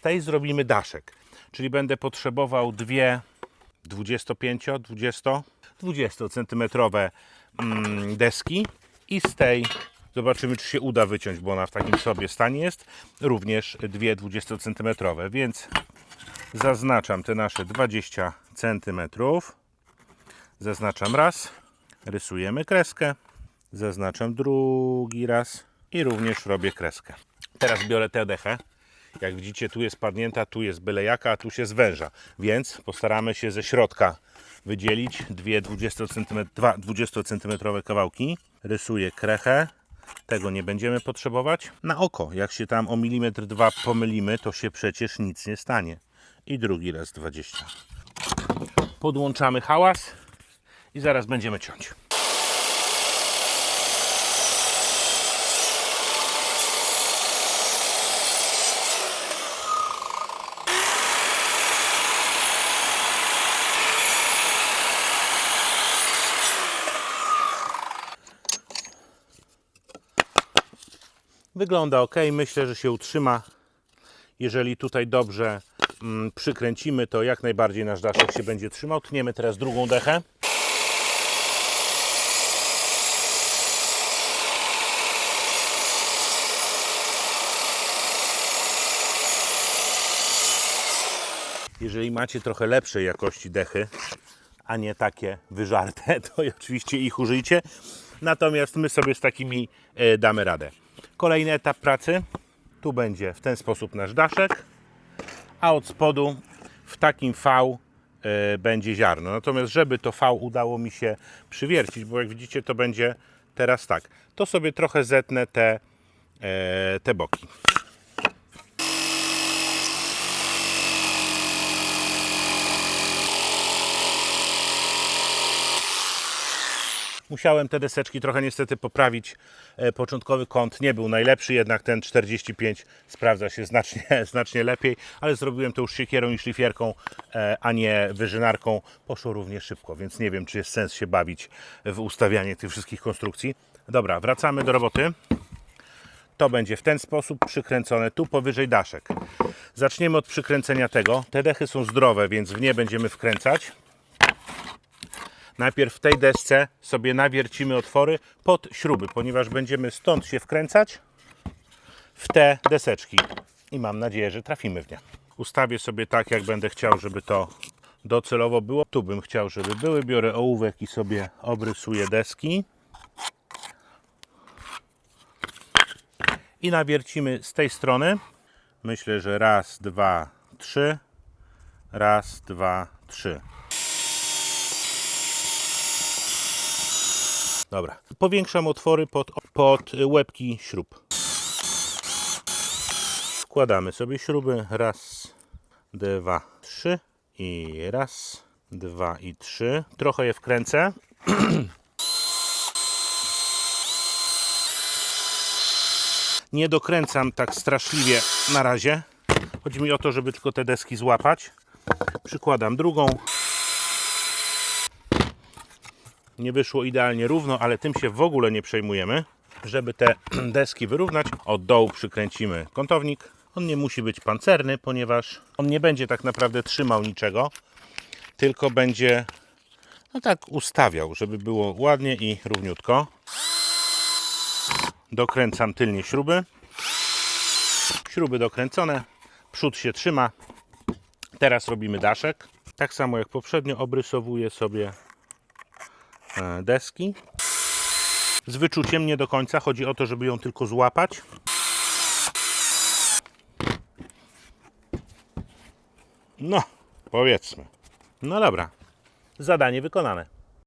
Tej zrobimy daszek, czyli będę potrzebował dwie 25, 20, 20 centymetrowe mm, deski i z tej zobaczymy, czy się uda wyciąć, bo ona w takim sobie stanie jest, również dwie 20 centymetrowe, więc zaznaczam te nasze 20 centymetrów. Zaznaczam raz, rysujemy kreskę, zaznaczam drugi raz i również robię kreskę. Teraz biorę tę dechę. Jak widzicie, tu jest padnięta, tu jest byle jaka, a tu się zwęża. Więc postaramy się ze środka wydzielić dwie 20 cm, dwa 20 cm kawałki. Rysuję krechę. Tego nie będziemy potrzebować. Na oko, jak się tam o milimetr dwa pomylimy, to się przecież nic nie stanie. I drugi raz 20. Podłączamy hałas i zaraz będziemy ciąć. Wygląda ok, myślę, że się utrzyma. Jeżeli tutaj dobrze mm, przykręcimy, to jak najbardziej nasz daszek się będzie trzymał. Tniemy teraz drugą dechę. Jeżeli macie trochę lepszej jakości dechy, a nie takie wyżarte, to oczywiście ich użyjcie. Natomiast my sobie z takimi e, damy radę. Kolejny etap pracy. Tu będzie w ten sposób nasz daszek, a od spodu w takim V e, będzie ziarno. Natomiast żeby to V udało mi się przywiercić, bo jak widzicie to będzie teraz tak, to sobie trochę zetnę te, e, te boki. Musiałem te deseczki trochę niestety poprawić. E, Początkowy kąt nie był najlepszy, jednak ten 45 sprawdza się znacznie, znacznie lepiej, ale zrobiłem to już siekierą i szlifierką, e, a nie wyżynarką. Poszło równie szybko, więc nie wiem, czy jest sens się bawić w ustawianie tych wszystkich konstrukcji. Dobra, wracamy do roboty. To będzie w ten sposób przykręcone tu powyżej daszek. Zaczniemy od przykręcenia tego. Te dechy są zdrowe, więc w nie będziemy wkręcać. Najpierw w tej desce sobie nawiercimy otwory pod śruby, ponieważ będziemy stąd się wkręcać w te deseczki. I mam nadzieję, że trafimy w nie. Ustawię sobie tak, jak będę chciał, żeby to docelowo było. Tu bym chciał, żeby były. Biorę ołówek i sobie obrysuję deski. I nawiercimy z tej strony. Myślę, że raz, dwa, trzy. Raz, dwa, trzy. Dobra. Powiększam otwory pod, pod łebki śrub. Wkładamy sobie śruby. Raz, dwa, trzy. I raz, dwa i trzy. Trochę je wkręcę. Nie dokręcam tak straszliwie na razie. Chodzi mi o to, żeby tylko te deski złapać. Przykładam drugą. Nie wyszło idealnie równo, ale tym się w ogóle nie przejmujemy. Żeby te deski wyrównać, od dołu przykręcimy kątownik. On nie musi być pancerny, ponieważ on nie będzie tak naprawdę trzymał niczego, tylko będzie no tak ustawiał, żeby było ładnie i równiutko. Dokręcam tylnie śruby. Śruby dokręcone, przód się trzyma. Teraz robimy daszek. Tak samo jak poprzednio obrysowuję sobie deski. Z wyczuciem nie do końca. Chodzi o to, żeby ją tylko złapać. No, powiedzmy. No dobra. Zadanie wykonane.